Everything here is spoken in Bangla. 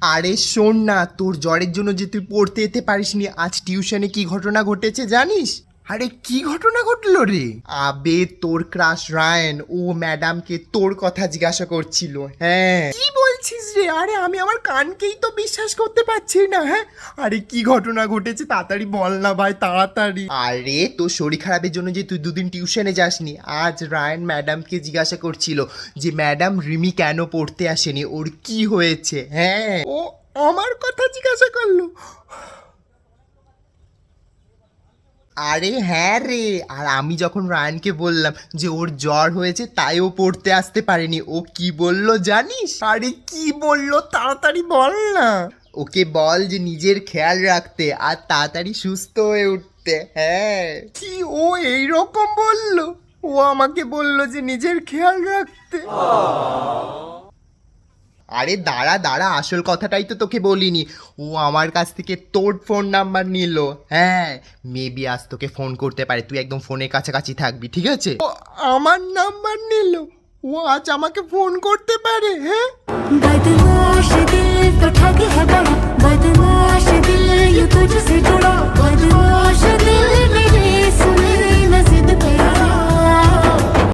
আরে শোন না তোর জ্বরের জন্য যে তুই পড়তে যেতে পারিস নি আজ টিউশনে কি ঘটনা ঘটেছে জানিস? আরে কি ঘটনা ঘটলো রে? আবে তোর ক্রাশ রায়ন ও ম্যাডামকে তোর কথা জিজ্ঞাসা করছিল হ্যাঁ। কি বলছিস রে? আরে আমি আমার কানকেই তো বিশ্বাস করতে পারছি না হ্যাঁ? আরে কি ঘটনা ঘটেছে? তাড়াতাড়ি বল না ভাই তাড়াতাড়ি। আরে তোর শরীর খারাপের জন্য যে তুই দুদিন টিউশনে যাসনি আজ রায়ন ম্যাডামকে জিজ্ঞাসা করছিল যে ম্যাডাম রিমি কেন পড়তে আসেনি? ওর কি হয়েছে? হ্যাঁ। ও আমার কথা জিজ্ঞাসা করল। আরে হ্যাঁ রে আর আমি যখন রায়ানকে বললাম যে ওর জ্বর হয়েছে তাই ও পড়তে আসতে পারেনি। ও কি বলল জানিস? আরে কি বলল? তাড়াতাড়ি বল না। ওকে বল যে নিজের খেয়াল রাখতে আর তাড়াতাড়ি সুস্থ হয়ে উঠতে হ্যাঁ। কি ও এই রকম বলল? ও আমাকে বলল যে নিজের খেয়াল রাখতে। আরে দাঁড়া দাঁড়া আসল কথাটাই তো তোকে বলিনি। ও আমার কাছ থেকে তোর ফোন নাম্বার নিল। হ্যাঁ মেবি আজ তোকে ফোন করতে পারে। তুই একদম ফোনের কাছাকাছি থাকবি ঠিক আছে? ও আমার নাম্বার নিল। ও আজ আমাকে ফোন করতে পারে হ্যাঁ?